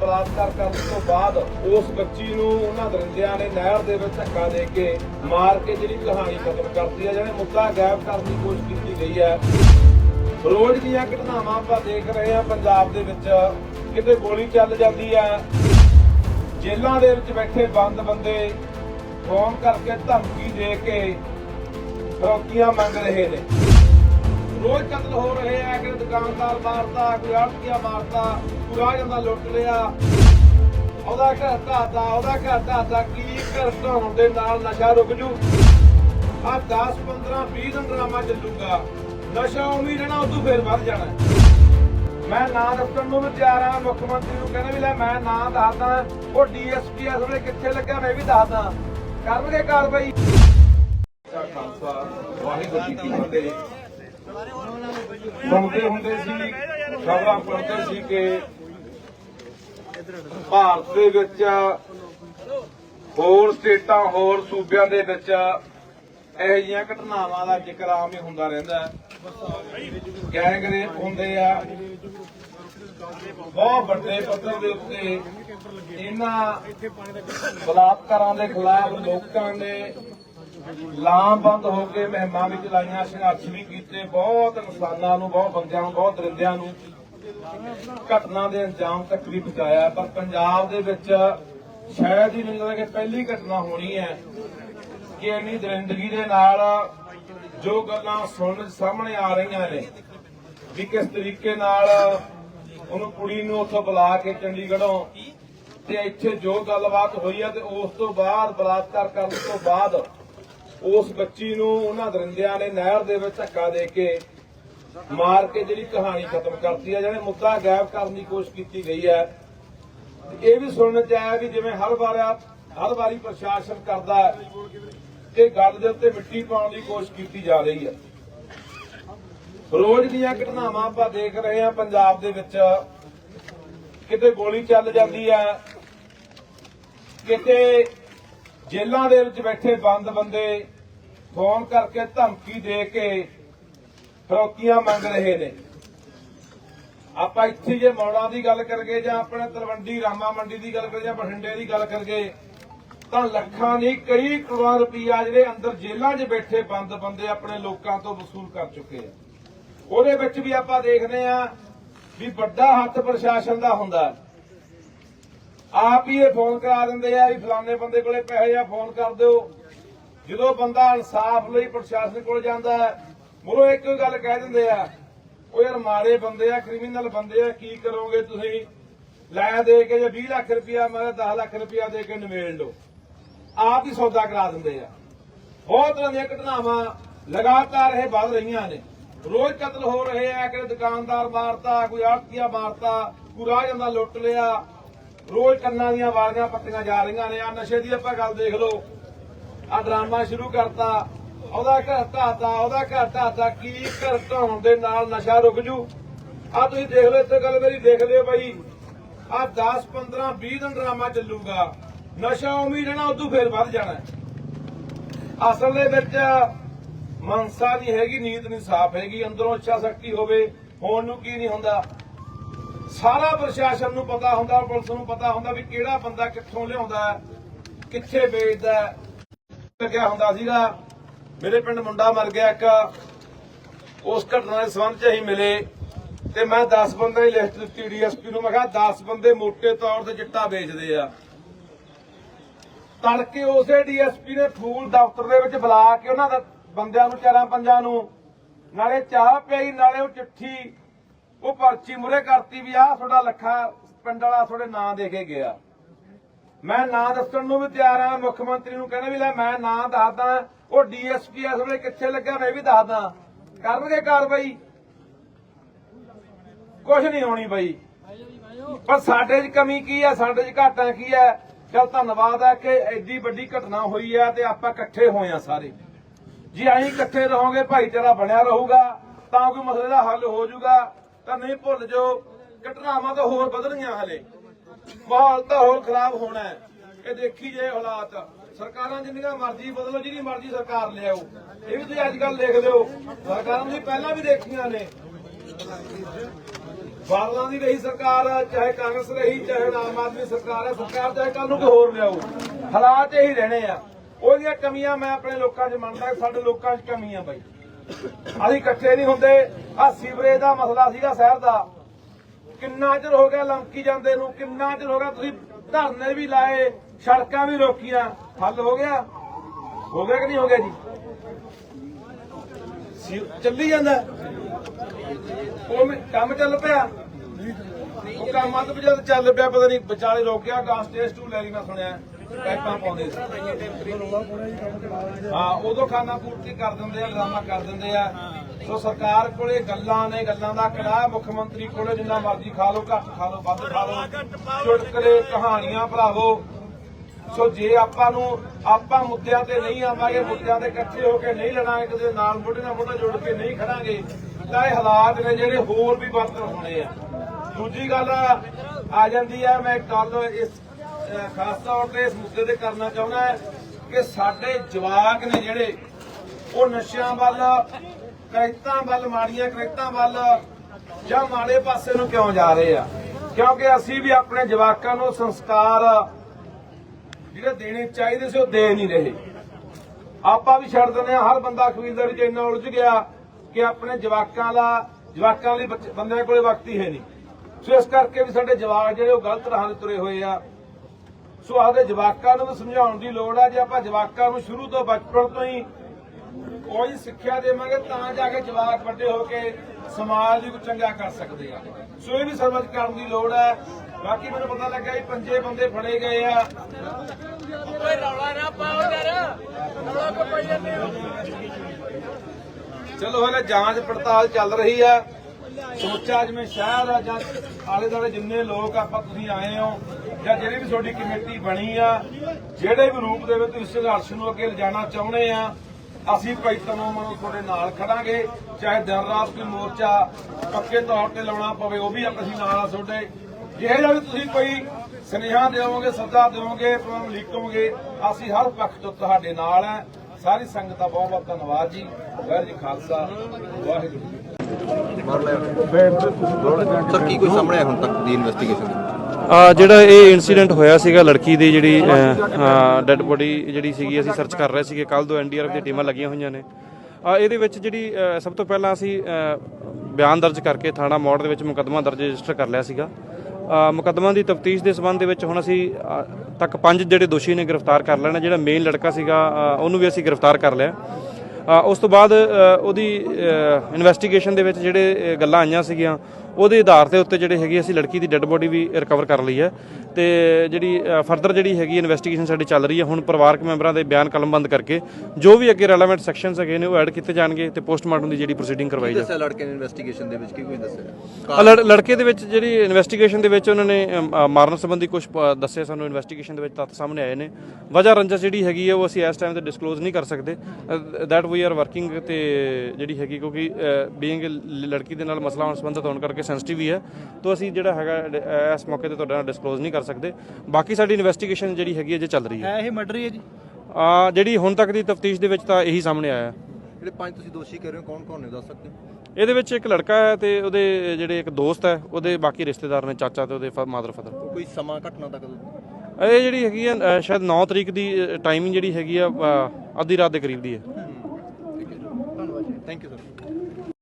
ਬਲਾਤਕਾਰ ਕਰਨ ਤੋਂ ਬਾਅਦ ਉਸ ਬੱਚੀ ਨੂੰ ਉਹਨਾਂ ਦਰਿੰਦਿਆਂ ਨੇ ਨਹਿਰ ਦੇ ਵਿੱਚ ਧੱਕਾ ਦੇ ਕੇ ਮਾਰ ਕੇ ਜਿਹੜੀ ਕਹਾਣੀ ਖਤਮ ਕਰਤੀ ਹੈ ਜਿਹੜੇ ਮੁੱਦਾ ਗਾਇਬ ਕਰਨ ਦੀ ਕੋਸ਼ਿਸ਼ ਕੀਤੀ ਗਈ ਹੈ। ਰੋਜ਼ ਦੀਆਂ ਘਟਨਾਵਾਂ ਆਪਾਂ ਦੇਖ ਰਹੇ ਹਾਂ, ਪੰਜਾਬ ਦੇ ਵਿੱਚ ਕਿਤੇ ਗੋਲੀ ਚੱਲ ਜਾਂਦੀ ਹੈ। ਜੇਲ੍ਹਾਂ ਦੇ ਵਿੱਚ ਬੈਠੇ ਬੰਦ ਬੰਦੇ ਫੋਨ ਕਰਕੇ ਧਮਕੀ ਦੇ ਕੇ ਰੋਕੀਆਂ ਮੰਗ ਰਹੇ ਨੇ। ਰੋਜ਼ ਕਤਲ ਹੋ ਰਹੇ ਆ ਕਿ ਦੁਕਾਨਦਾਰ ਮਾਰਤਾ ਕੋਈ ਆੜਤੀਆ ਮਾਰਤਾ ਕੋਈ ਰਾਹ ਜਾਂਦਾ, ਲੁੱਟ ਲਿਆ। ਉਹਦਾ ਘਰ ਢਾਤਾ ਉਹਦਾ ਘਰ ਢਾਤਾ ਕੀ ਘਰ ਢਾਉਣ ਦੇ ਨਾਲ ਨਸ਼ਾ ਰੁਕ ਜੂ? ਆ 10 15 20 ਦਿਨ ਡਰਾਮਾ ਚੱਲੂਗਾ। ਨਸ਼ਾ ਉਵੇਂ ਰਹਿਣਾ, ਉਦੋਂ ਫੇਰ ਵੱਧ ਜਾਣਾ। ਮੈਂ ਨਾਂ ਦੱਸਣ ਨੂੰ ਵੀ ਤਿਆਰ ਆ, ਮੁੱਖ ਮੰਤਰੀ ਨੂੰ ਕਹਿੰਦੇ ਵੀ ਲੈ ਮੈਂ ਨਾਂ ਦੱਸਦਾ, ਉਹ ਡੀਐਸਪੀ ਇਸ ਵੇਲੇ ਕਿੱਥੇ ਲੱਗਿਆ, ਮੈਂ ਵੀ ਦੱਸਦਾ। ਕਰਨਗੇ ਕਾਰਵਾਈ। ਖਾਲਸਾ, ਵਾਹਿਗੁਰੂ ਜੀ ਕੀ ਫਤਿਹ। ਸੁਣਦੇ ਹੁੰਦੇ ਸੀ ਖਬਰਾਂ ਪੜ੍ਹਦੇ ਸੀ ਕਿ ਭਾਰਤ ਦੇ ਵਿੱਚ ਹੋਰ ਸਟੇਟਾਂ, ਹੋਰ ਸੂਬਿਆਂ ਦੇ ਵਿੱਚ ਇਹੋ ਜਿਹੀਆਂ ਘਟਨਾਵਾਂ ਦਾ ਜ਼ਿਕਰ ਆਮ ਹੀ ਹੁੰਦਾ ਰਹਿੰਦਾ ਗੈਂਗਰੇਪ ਹੁੰਦੇ ਆ, ਬਹੁਤ ਵੱਡੇ ਪੱਧਰ ਦੇ ਉੱਤੇ ਇਹਨਾਂ ਬਲਾਤਕਾਰਾਂ ਦੇ ਖਿਲਾਫ ਲੋਕਾਂ ਨੇ ਲਾਮਬੰਦ ਹੋ ਕੇ ਮਹਿਮਾਂ ਵੀ ਚਲਾਈਆਂ ਸੰਘਰਸ਼ ਵੀ ਕੀਤੇ, ਬਹੁਤ ਇਨਸਾਨਾਂ ਨੂੰ, ਬਹੁਤ ਬੰਦਿਆਂ ਨੂੰ, ਬਹੁਤ ਦਰਿੰਦਿਆਂ ਨੂੰ ਘਟਨਾ ਦੇ ਅੰਜਾਮ ਤੱਕ ਵੀ ਪਹੁੰਚਾਇਆ। ਪਰ ਪੰਜਾਬ ਦੇ ਵਿੱਚ ਸ਼ਾਇਦ ਹੀ ਮੈਨੂੰ ਲੱਗਦਾ ਕਿ ਪਹਿਲੀ ਘਟਨਾ ਹੋਣੀ ਹੈ ਕਿ ਇੰਨੀ ਦਰਿੰਦਗੀ ਦੇ ਨਾਲ ਜੋ ਗੱਲਾਂ ਸੁਣਨ ਸਾਹਮਣੇ ਆ ਰਹੀਆਂ ਨੇ, ਵੀ ਕਿਸ ਤਰੀਕੇ ਨਾਲ ਉਹਨੂੰ ਕੁੜੀ ਨੂੰ ਉੱਥੋਂ ਬੁਲਾ ਕੇ ਚੰਡੀਗੜ੍ਹੋਂ ਤੇ ਇੱਥੇ ਜੋ ਗੱਲਬਾਤ ਹੋਈ ਆ ਤੇ ਉਸ ਤੋਂ ਬਾਅਦ ਬਲਾਤਕਾਰ ਕਰਨ ਤੋਂ ਬਾਅਦ ਉਸ ਬੱਚੀ ਨੂੰ ਉਹਨਾਂ ਦਰਿੰਦਿਆਂ ਨੇ ਨਹਿਰ ਦੇ ਵਿੱਚ ਧੱਕਾ ਦੇ ਕੇ ਮਾਰ ਕੇ ਜਿਹੜੀ ਕਹਾਣੀ ਖਤਮ ਕਰਤੀ ਹੈ, ਜਿਹੜੇ ਮੁੱਦਾ ਗਾਇਬ ਕਰਨ ਦੀ ਕੋਸ਼ਿਸ਼ ਕੀਤੀ ਗਈ ਹੈ। ਇਹ ਵੀ ਸੁਣਨ ਚ ਆਇਆ ਵੀ ਜਿਵੇਂ ਹਰ ਵਾਰ ਹਰ ਵਾਰੀ ਪ੍ਰਸ਼ਾਸਨ ਕਰਦਾ ਕਿ ਗੱਲ ਦੇ ਉੱਤੇ ਮਿੱਟੀ ਪਾਉਣ ਦੀ ਕੋਸ਼ਿਸ਼ ਕੀਤੀ ਜਾ ਰਹੀ ਹੈ। ਰੋਜ਼ ਦੀਆਂ ਘਟਨਾਵਾਂ ਆਪਾਂ ਦੇਖ ਰਹੇ ਹਾਂ ਪੰਜਾਬ ਦੇ ਵਿੱਚ। ਕਿਤੇ ਗੋਲੀ ਚੱਲ ਜਾਂਦੀ ਹੈ, ਕਿਤੇ ਜੇਲ੍ਹਾਂ ਦੇ ਵਿੱਚ ਬੈਠੇ ਬੰਦ ਬੰਦੇ ਫੋਨ ਕਰਕੇ ਧਮਕੀ ਦੇ ਕੇ ਫਰੋਕੀਆਂ ਮੰਗ ਰਹੇ ਨੇ ਆਪਾਂ ਇੱਥੇ ਜੇ ਮੌੜਾਂ ਦੀ ਗੱਲ ਕਰਗੇ ਜਾਂ ਆਪਣੇ ਤਲਵੰਡੀ ਰਾਮਾ ਮੰਡੀ ਦੀ ਗੱਲ ਕਰਗੇ ਜਾਂ ਬਠਿੰਡੇ ਦੀ ਗੱਲ ਕਰਗੇ ਤਾਂ ਲੱਖਾਂ ਨਹੀਂ, ਕਈ ਕਰੋੜਾਂ ਰੁਪਈਆ ਜਿਹੜੇ ਅੰਦਰ ਜੇਲ੍ਹਾਂ 'ਚ ਬੈਠੇ ਬੰਦ ਬੰਦੇ ਆਪਣੇ ਲੋਕਾਂ ਤੋਂ ਵਸੂਲ ਕਰ ਚੁੱਕੇ ਆ ਉਹਦੇ ਵਿੱਚ ਵੀ ਆਪਾਂ ਦੇਖਦੇ ਆ ਵੀ ਵੱਡਾ ਹੱਥ ਪ੍ਰਸ਼ਾਸਨ ਦਾ ਹੁੰਦਾ ਹੈ। ਆਪ ਹੀ ਇਹ ਫੋਨ ਕਰਾ ਦਿੰਦੇ ਆ ਵੀ ਫਲਾਣੇ ਬੰਦੇ ਕੋਲੇ ਪੈਸੇ ਆ, ਫੋਨ ਕਰ ਦਿਓ। ਜਦੋਂ ਬੰਦਾ ਇਨਸਾਫ ਲਈ ਪ੍ਰਸ਼ਾਸਨ ਕੋਲ ਜਾਂਦਾ ਹੈ, ਮੁਰੋ ਇੱਕ ਗੱਲ ਕਹਿ ਦਿੰਦੇ ਆ ਉਹ ਯਾਰ ਮਾਰੇ ਬੰਦੇ ਆ, ਕ੍ਰਿਮੀਨਲ ਬੰਦੇ ਆ, ਕੀ ਕਰੋਗੇ ਤੁਸੀਂ? ਲੈ ਦੇ ਕੇ ਜੇ 20 ਲੱਖ ਰੁਪਇਆ, ਮੈਂ 10 ਲੱਖ ਰੁਪਇਆ ਦੇ ਕੇ ਨਵੇੜ ਲਓ। ਆਪ ਹੀ ਸੌਦਾ ਕਰਾ ਦਿੰਦੇ ਆ। ਬਹੁਤ ਤਰ੍ਹਾਂ ਦੀਆਂ ਘਟਨਾਵਾਂ ਲਗਾਤਾਰ ਇਹ ਵੱਧ ਰਹੀਆਂ ਨੇ। ਰੋਜ਼ ਕਤਲ ਹੋ ਰਹੇ ਆ ਕਿ ਦੁਕਾਨਦਾਰ ਮਾਰਤਾ, ਕੋਈ ਆੜਤੀਆ ਮਾਰਤਾ, ਕੋਈ ਰਾਹ ਜਾਂਦਾ ਲੁੱਟ ਲਿਆ। ਰੋਜ਼ ਕੰਨਾਂ ਦੀਆਂ ਵਾਲੀਆਂ ਪੱਟੀਆਂ ਜਾ ਰਹੀਆਂ ਨੇ। ਆ ਨਸ਼ੇ ਦੀ ਆਪਾਂ ਗੱਲ ਦੇਖ ਲਓ। ਆ ਡਰਾਮਾ ਸ਼ੁਰੂ ਕਰਤਾ। ਉਹਦਾ ਘਰ ਢਾਤਾ ਉਹਦਾ ਘਰ ਢਾਤਾ ਕੀ ਘਰ ਢਾਉਣ ਦੇ ਨਾਲ ਨਸ਼ਾ ਰੁਕ ਜੂ? ਆ ਤੁਸੀਂ ਦੇਖ ਲਓ ਇੱਥੇ ਗੱਲ ਮੇਰੀ ਦੇਖ ਲਿਓ ਬਾਈ। ਆ 10 15 20 ਦਿਨ ਡਰਾਮਾ ਚੱਲੂਗਾ। ਨਸ਼ਾ ਉਮੀ ਹੀ ਰਹਿਣਾ ਉਦੋਂ ਫੇਰ ਵੱਧ ਜਾਣਾ ਅਸਲ ਦੇ ਵਿੱਚ ਮਨਸਾ ਨਹੀਂ ਹੈਗੀ ਨੀਤ ਨਹੀਂ ਸਾਫ਼ ਹੈਗੀ। ਅੰਦਰੋਂ ਇੱਛਾ ਸ਼ਕਤੀ ਹੋਵੇ, ਹੋਣ ਨੂੰ ਕੀ ਨਹੀਂ ਹੁੰਦਾ। ਸਾਰਾ ਪ੍ਰਸ਼ਾਸਨ ਨੂੰ ਪਤਾ ਹੁੰਦਾ, ਪੁਲਿਸ ਨੂੰ ਪਤਾ ਹੁੰਦਾ ਵੀ ਕਿਹੜਾ ਬੰਦਾ ਕਿੱਥੋਂ ਲਿਆਉਂਦਾ ਕਿੱਥੇ ਵੇਚਦਾ ਲੱਗਿਆ ਹੁੰਦਾ ਸੀਗਾ, ਮੇਰੇ ਪਿੰਡ ਮੁੰਡਾ ਮਰ ਗਿਆ ਇੱਕ। ਉਸ ਘਟਨਾ ਦੇ ਸੰਬੰਧ ਚ ਅਸੀਂ ਮਿਲੇ ਤੇ ਮੈਂ 10 ਬੰਦੇ ਦੀ ਲਿਸਟ ਦਿੱਤੀ ਡੀਐਸਪੀ ਨੂੰ। ਮੈਂ ਕਿਹਾ 10 ਬੰਦੇ ਮੋٹے ਤੌਰ ਤੇ ਚਿੱਟਾ ਵੇਚਦੇ ਆ। ਤੜਕੇ ਉਸੇ ਡੀਐਸਪੀ ਨੇ ਫੂਲ ਦਫ਼ਤਰ ਦੇ ਵਿੱਚ ਬੁਲਾ ਕੇ ਉਹਨਾਂ ਦਾ ਬੰਦਿਆਂ ਨੂੰ, ਚਾਰਾਂ ਪੰਜਾਂ ਨੂੰ, ਨਾਲੇ ਚਾਹ ਪਿਆਈ, ਨਾਲੇ ਉਹ ਚਿੱਠੀ ਉਹ ਪਰਚੀ ਮੁਰੇ ਕਰਤੀ ਵੀ ਆਹ ਤੁਹਾਡਾ ਲੱਖਾ ਪਿੰਡ ਵਾਲਾ ਤੁਹਾਡੇ ਨਾਂ ਦੇ ਕੇ ਗਿਆ। ਮੈਂ ਨਾਂ ਦੱਸਣ ਨੂੰ ਵੀ ਤਿਆਰ ਆ ਮੁੱਖ ਮੰਤਰੀ ਨੂੰ ਕਹਿੰਦੇ ਵੀ ਲੈ ਮੈਂ ਨਾਂ ਦੱਸਦਾ, ਉਹ ਡੀਐਸਪੀ ਇਸ ਵੇਲੇ ਕਿੱਥੇ ਲੱਗਾ ਮੈਂ ਵੀ ਦੱਸਦਾ। ਕਰਨਗੇ ਕਾਰਵਾਈ? ਕੁਝ ਨਹੀਂ ਹੋਣੀ ਬਈ। ਪਰ ਸਾਡੇ 'ਚ ਕਮੀ ਕੀ ਆ, ਸਾਡੇ 'ਚ ਘਾਟਾਂ ਕੀ ਆ? ਚਲ ਧੰਨਵਾਦ ਆ ਕਿ ਐਡੀ ਵੱਡੀ ਘਟਨਾ ਹੋਈ ਆ ਤੇ ਆਪਾਂ ਇਕੱਠੇ ਹੋਏ ਆ ਸਾਰੇ। ਜੀ ਅਸੀਂ ਇਕੱਠੇ ਰਹੋਗੇ, ਭਾਈਚਾਰਾ ਬਣਿਆ ਰਹੂਗਾ, ਤਾਂ ਕੋਈ ਮਸਲੇ ਦਾ ਹੱਲ ਹੋ ਜਾਊਗਾ। ਤਾਂ ਨਹੀਂ ਭੁੱਲ ਜਾਓ, ਘਟਨਾਵਾਂ ਤਾਂ ਹੋਰ ਵਧਣੀਆਂ ਹਲੇ। ਮਾਹੌਲ ਤਾਂ ਹੋਰ ਖਰਾਬ ਹੋਣਾ ਹੈ। ਇਹ ਦੇਖੀ ਜੇ ਹਾਲਾਤ। ਸਰਕਾਰਾਂ ਜਿੰਨੀਆਂ ਮਰਜ਼ੀ ਬਦਲੋ, ਜਿਹਦੀ ਮਰਜ਼ੀ ਸਰਕਾਰ ਲਿਆਓ। ਇਹ ਵੀ ਤੁਸੀਂ ਅੱਜ ਕੱਲ ਦੇਖ ਲਿਓ। ਸਰਕਾਰਾਂ ਤੁਸੀਂ ਪਹਿਲਾਂ ਵੀ ਦੇਖੀਆਂ ਨੇ। ਬਾਦਲਾਂ ਦੀ ਰਹੀ ਸਰਕਾਰ, ਚਾਹੇ ਕਾਂਗਰਸ ਰਹੀ, ਚਾਹੇ ਆਮ ਆਦਮੀ ਸਰਕਾਰ ਹੈ, ਸਰਕਾਰ ਚਾਹੇ ਕੱਲ ਨੂੰ ਕੋਈ ਹੋਰ ਲਿਆਊ ਹਾਲਾਤ ਇਹੀ ਰਹਿਣੇ ਆ। ਉਹਦੀਆਂ ਕਮੀਆਂ ਮੈਂ ਆਪਣੇ ਲੋਕਾਂ 'ਚ ਮੰਨਦਾ, ਸਾਡੇ ਲੋਕਾਂ 'ਚ ਕਮੀਆਂ ਬਾਈ। ਅਸੀਂ ਇਕੱਠੇ ਨਹੀਂ ਹੁੰਦੇ। ਆ ਸੀਵਰੇਜ ਦਾ ਮਸਲਾ ਸੀਗਾ ਸ਼ਹਿਰ ਦਾ। ਕਿੰਨਾ ਚਿਰ ਹੋ ਗਿਆ ਲੰਕੀ ਜਾਂਦੇ ਨੂੰ, ਕਿੰਨਾ ਚਿਰ ਹੋ ਗਿਆ ਤੁਸੀਂ ਧਰਨੇ ਵੀ ਲਾਏ, ਸੜਕਾਂ ਵੀ ਰੋਕੀਆਂ, ਹੱਲ ਹੋ ਗਿਆ? ਹੋ ਗਿਆ ਕਿ ਨਹੀਂ ਹੋ ਗਿਆ ਜੀ? ਚੱਲੀ ਜਾਂਦਾ? ਉਹ ਕੰਮ ਚੱਲ ਪਿਆ? ਉਹ ਕੰਮ ਅੱਧ ਜਦ ਚੱਲ ਪਿਆ, ਪਤਾ ਨਹੀਂ ਵਿਚਾਲੇ ਰੋਕਿਆ ਗਾਂ 2 ਲੈ ਲਈ ਮੈਂ ਸੁਣਿਆ। ਪਾਈਪਾਂ ਪਾਉਂਦੇ ਸੀ। ਹਾਂ ਉਦੋਂ ਖਾਨਾ ਪੂਰਤੀ ਕਰ ਦਿੰਦੇ ਆ ਡਰਾਮਾ ਕਰ ਦਿੰਦੇ ਆ। ਸੋ ਸਰਕਾਰ ਕੋਲੇ ਗੱਲਾਂ ਨੇ ਗੱਲਾਂ ਦਾ ਕੜਾ ਮੁੱਖ ਮੰਤਰੀ ਕੋਲੇ ਜਿੰਨਾ ਮਰਜ਼ੀ ਖਾ ਲਓ ਘੱਟ ਖਾ ਲਓ ਵੱਧ ਖਾ ਲਓ। ਚੁਟਕਲੇ ਕਹਾਣੀਆਂ ਭਰਾਵੋ। ਸੋ ਜੇ ਆਪਾਂ ਨੂੰ ਆਪਾਂ ਮੁੱਦਿਆਂ ਤੇ ਨਹੀਂ ਆਵਾਂਗੇ ਮੁੱਦਿਆਂ ਤੇ ਇਕੱਠੇ ਹੋ ਕੇ ਨਹੀਂ ਲੜਾਂਗੇ ਕਿਸੇ ਨਾਲ ਮੋਢੇ ਨਾਲ ਮੋਢਾ ਜੋੜ ਕੇ ਨਹੀਂ ਖੜਾਂਗੇ ਤਾਂ ਇਹ ਹਾਲਾਤ ਨੇ ਜਿਹੜੇ ਹੋਰ ਵੀ ਬਦਤਰ ਹੋਣੇ ਆ। ਦੂਜੀ ਗੱਲ ਆ ਜਾਂਦੀ ਹੈ ਮੈਂ ਗੱਲ ਇਸ ਖਾਸ ਤੌਰ ਤੇ ਇਸ ਮੁੱਦੇ ਤੇ ਕਰਨਾ ਚਾਹੁੰਦਾ ਹੈ ਕਿ ਸਾਡੇ ਜਵਾਕ ਨੇ ਜਿਹੜੇ, ਉਹ ਨਸ਼ਿਆਂ ਵੱਲ, ਕਰੈਕਟਾਂ ਵੱਲ, ਮਾੜੀਆਂ ਕਰੈਕਟਾਂ ਵੱਲ ਜਾਂ ਮਾੜੇ ਪਾਸੇ ਨੂੰ ਕਿਉਂ ਜਾ ਰਹੇ ਆ? ਕਿਉਂਕਿ ਅਸੀਂ ਵੀ ਆਪਣੇ ਜਵਾਕਾਂ ਨੂੰ ਸੰਸਕਾਰ ਜਿਹੜੇ ਦੇਣੇ ਚਾਹੀਦੇ ਸੀ, ਉਹ ਦੇ ਨਹੀਂ ਰਹੇ। ਆਪਾਂ ਵੀ ਛੱਡ ਦਿੰਦੇ ਆ ਹਰ ਬੰਦਾ ਖਰੀਦਦਾਰੀ ਚ ਇੰਨਾ ਉਲਝ ਗਿਆ ਕਿ ਆਪਣੇ ਜਵਾਕਾਂ ਦਾ, ਜਵਾਕਾਂ ਲਈ ਬੰਦਿਆਂ ਕੋਲੇ ਵਕਤ ਹੀ ਹੈ ਨਹੀਂ। ਸੋ ਇਸ ਕਰਕੇ ਵੀ ਸਾਡੇ ਜਵਾਕ ਜਿਹੜੇ, ਉਹ ਗਲਤ ਰਾਹਾਂ ਤੇ ਤੁਰੇ ਹੋਏ ਆ। ਸੋ ਆਦੇ ਜਵਾਕਾਂ ਨੂੰ ਵੀ ਸਮਝਾਉਣ ਦੀ ਲੋੜ ਆ ਜੇ ਆਪਾਂ ਜਵਾਕਾਂ ਨੂੰ ਸ਼ੁਰੂ ਤੋਂ ਬਚਪਨ ਤੋਂ ਹੀ ਕੋਈ ਸਿੱਖਿਆ ਦੇਵਾਂਗੇ ਤਾਂ ਜਾ ਕੇ ਜਵਾਕ ਵੱਡੇ ਹੋ ਕੇ ਸਮਾਜ ਕੁਝ ਚੰਗਾ ਕਰ ਸਕਦੇ ਆ। ਸੋ ਇਹ ਵੀ ਸਮਝ ਕਰਨ ਦੀ ਲੋੜ ਹੈ ਬਾਕੀ ਮੈਨੂੰ ਪਤਾ ਲੱਗਾ ਵੀ ਪੰਜੇ ਬੰਦੇ ਫੜੇ ਗਏ ਆ। ਕੋਈ ਰੌਲਾ ਨਾ ਪਾਓ ਯਾਰ। ਰੌਲਾ ਕੋ ਪਾਈ ਜਾਂਦੇ ਹੋ? ਚਲੋ ਹਲੇ ਜਾਂਚ ਪੜਤਾਲ ਚੱਲ ਰਹੀ ਹੈ ਸੋਚਾ ਜਿਵੇਂ ਸ਼ਹਿਰ ਆ ਜਾਂ ਆਲੇ ਦੁਆਲੇ ਜਿੰਨੇ ਲੋਕ ਆਪਾਂ ਤੁਸੀਂ ਆਏ ਹੋ, ਜਾਂ ਜਿਹੜੀ ਵੀ ਤੁਹਾਡੀ ਕਮੇਟੀ ਬਣੀ ਆ, ਜਿਹੜੇ ਵੀ ਰੂਪ ਦੇ ਵਿੱਚ ਤੁਸੀਂ ਸੰਘਰਸ਼ ਨੂੰ ਅੱਗੇ ਲਿਜਾਣਾ ਚਾਹੁੰਦੇ ਆ, ਅਸੀਂ ਭਾਈ ਪੈਤਨੋਂ ਮਨੋਂ ਤੁਹਾਡੇ ਨਾਲ ਖੜਾਂਗੇ। ਚਾਹੇ ਦਿਨ ਰਾਤ ਕੋਈ ਮੋਰਚਾ ਪੱਕੇ ਤੌਰ ਤੇ ਲਾਉਣਾ ਪਵੇ, ਉਹ ਵੀ ਅਸੀਂ ਨਾਲ ਆ ਤੁਹਾਡੇ। ਜਿਹੇ ਜਿਹਾ ਵੀ ਤੁਸੀਂ ਕੋਈ ਸੁਨੇਹਾ ਦਿਓਗੇ, ਸੱਦਾ ਦਿਓਗੇ ਪ੍ਰੋਗਰਾਮ ਲਿਖੋਗੇ ਅਸੀਂ ਹਰ ਪੱਖ ਤੋਂ ਤੁਹਾਡੇ ਨਾਲ ਆ। ਸਾਰੀ ਸੰਗਤ ਦਾ ਬਹੁਤ ਬਹੁਤ ਧੰਨਵਾਦ ਜੀ। ਵਾਹਿਗੁਰੂ ਜੀ ਖਾਲਸਾ, ਵਾਹਿਗੁਰੂ ਜੀ ਸਰ, ਕੀ ਕੋਈ ਸਾਹਮਣੇ ਆਇਆ ਹੁਣ ਤੱਕ ਦੀ ਇਨਵੈਸਟੀਗੇਸ਼ਨ ਆ, ਜਿਹੜਾ ਇਹ ਇਨਸੀਡੈਂਟ ਹੋਇਆ ਸੀਗਾ, ਲੜਕੀ ਦੀ ਜਿਹੜੀ ਡੈੱਡ ਬੋਡੀ ਜਿਹੜੀ ਸੀਗੀ, ਅਸੀਂ ਸਰਚ ਕਰ ਰਹੇ ਸੀਗੇ। ਕੱਲ ਤੋਂ ਐਨਡੀਆਰਐਫ ਦੀ ਟੀਮਾਂ ਲੱਗੀਆਂ ਹੋਈਆਂ ਨੇ। ਆ, ਇਹਦੇ ਵਿੱਚ ਜਿਹੜੀ ਸਭ ਤੋਂ ਪਹਿਲਾਂ ਅਸੀਂ ਬਿਆਨ ਦਰਜ ਕਰਕੇ ਥਾਣਾ ਮੋੜ ਦੇ ਵਿੱਚ ਮੁਕੱਦਮਾ ਦਰਜ ਰਜਿਸਟਰ ਕਰ ਲਿਆ ਸੀਗਾ। ਮੁਕੱਦਮਾ ਦੀ ਤਫਤੀਸ਼ ਦੇ ਸਬੰਧ ਦੇ ਵਿੱਚ ਹੁਣ ਅਸੀਂ ਤੱਕ ਪੰਜ ਜਿਹੜੇ ਦੋਸ਼ੀ ਨੇ ਗ੍ਰਿਫਤਾਰ ਕਰ ਲੈਣਾ। ਜਿਹੜਾ ਮੇਨ ਲੜਕਾ ਸੀਗਾ ਉਹਨੂੰ ਵੀ ਅਸੀਂ ਗ੍ਰਿਫਤਾਰ ਕਰ ਲਿਆ। ਉਸ ਤੋਂ ਬਾਅਦ ਉਹਦੀ ਇਨਵੈਸਟੀਗੇਸ਼ਨ ਦੇ ਵਿੱਚ ਜਿਹੜੇ ਗੱਲਾਂ ਆਈਆਂ ਸੀਗੀਆਂ, ਉਹਦੇ ਆਧਾਰ ਦੇ ਉੱਤੇ ਜਿਹੜੇ ਹੈਗੇ, ਅਸੀਂ ਲੜਕੀ ਦੀ ਡੈੱਡ ਬੋਡੀ ਵੀ ਰਿਕਵਰ ਕਰ ਲਈ ਹੈ। ਤੇ ਜਿਹੜੀ ਫਰਦਰ ਜਿਹੜੀ ਹੈਗੀ ਇਨਵੈਸਟੀਗੇਸ਼ਨ ਸਾਡੀ ਚੱਲ ਰਹੀ ਹੈ ਹੁਣ ਪਰਿਵਾਰਕ ਮੈਂਬਰਾਂ ਦੇ ਬਿਆਨ ਕਲਮਬੰਦ ਕਰਕੇ ਜੋ ਵੀ ਅੱਗੇ ਰੈਲੇਵੈਂਟ ਸੈਕਸ਼ਨਸ ਹੈਗੇ ਨੇ ਉਹ ਐਡ ਕੀਤੇ ਜਾਣਗੇ ਤੇ ਪੋਸਟਮਾਰਟਮ ਦੀ ਜਿਹੜੀ ਪ੍ਰੋਸੀਡਿੰਗ ਕਰਵਾਈ ਜਾਵੇ ਦੱਸਿਆ ਲੜਕੇ ਨੇ ਇਨਵੈਸਟੀਗੇਸ਼ਨ ਦੇ ਵਿੱਚ? ਕੀ ਕੋਈ ਦੱਸਿਆ? ਲੜਕੇ ਦੇ ਵਿੱਚ ਜਿਹੜੀ ਇਨਵੈਸਟੀਗੇਸ਼ਨ ਦੇ ਵਿੱਚ ਉਹਨਾਂ ਨੇ ਮਾਰਨ ਸੰਬੰਧੀ ਕੁਝ ਦੱਸਿਆ ਸਾਨੂੰ ਇਨਵੈਸਟੀਗੇਸ਼ਨ ਦੇ ਵਿੱਚ ਤੱਥ ਸਾਹਮਣੇ ਆਏ ਨੇ। ਵਜ੍ਹਾ ਰੰਜਸ ਜਿਹੜੀ ਹੈਗੀ ਹੈ ਉਹ ਅਸੀਂ ਇਸ ਟਾਈਮ ਤੇ ਡਿਸਕਲੋਜ਼ ਨਹੀਂ ਕਰ ਸਕਦੇ। ਦੈਟ ਵੀ ਆਰ ਵਰਕਿੰਗ ਤੇ ਜਿਹੜੀ ਹੈਗੀ ਕਿਉਂਕਿ ਬੀਇੰਗ ਲੜਕੀ ਦੇ ਨਾਲ ਮਸਲਾ ਹੁਣ ਸੰਬੰਧਿਤ ਹੋਣ ਕਰਕੇ ਸੈਂਸਿਟਿਵ ਹੀ ਹੈ। ਤਾਂ ਅਸੀਂ ਜਿਹੜਾ ਹੈਗਾ ਇਸ ਮੌਕੇ ਤੇ ਤੁਹਾਡੇ ਨਾਲ ਡਿਸਕਲੋਜ਼ ਨਹੀਂ ਕਰ ਸਕਦੇ। ਬਾਕੀ ਸਾਡੀ ਇਨਵੈਸਟੀਗੇਸ਼ਨ ਜਿਹੜੀ ਹੈਗੀ ਹੈ ਜੇ ਚੱਲ ਰਹੀ ਹੈ। ਹੈ ਇਹ ਮਰਡਰ ਹੀ ਹੈ ਜੀ? ਆ ਜਿਹੜੀ ਹੁਣ ਤੱਕ ਦੀ ਤਫਤੀਸ਼ ਦੇ ਵਿੱਚ ਤਾਂ ਇਹੀ ਸਾਹਮਣੇ ਆਇਆ। ਹੈ ਜਿਹੜੇ ਪੰਜ ਤੁਸੀਂ ਦੋਸ਼ੀ ਕਹਿ ਰਹੇ ਹੋ ਕੌਣ ਕੌਣ ਨੇ ਦੱਸ ਸਕਦੇ ਹੋ? ਇਹਦੇ ਵਿੱਚ ਇੱਕ ਲੜਕਾ ਹੈ ਤੇ ਉਹਦੇ ਜਿਹੜੇ ਇੱਕ ਦੋਸਤ ਹੈ ਉਹਦੇ ਬਾਕੀ ਰਿਸ਼ਤੇਦਾਰ ਨੇ ਚਾਚਾ ਤੇ ਉਹਦੇ ਮਾਦਰ ਫਾਦਰ। ਕੋਈ ਸਮਾਂ ਘਟਨਾ ਤੱਕ ਇਹ ਜਿਹੜੀ ਹੈਗੀ ਅ, ਸ਼ਾਇਦ 9 ਤਰੀਕ ਦੀ ਟਾਈਮਿੰਗ ਜਿਹੜੀ ਹੈਗੀ ਆ ਅੱਧੀ ਰਾਤ ਦੇ ਕਰੀਬ ਦੀ ਹੈ। Thank you sir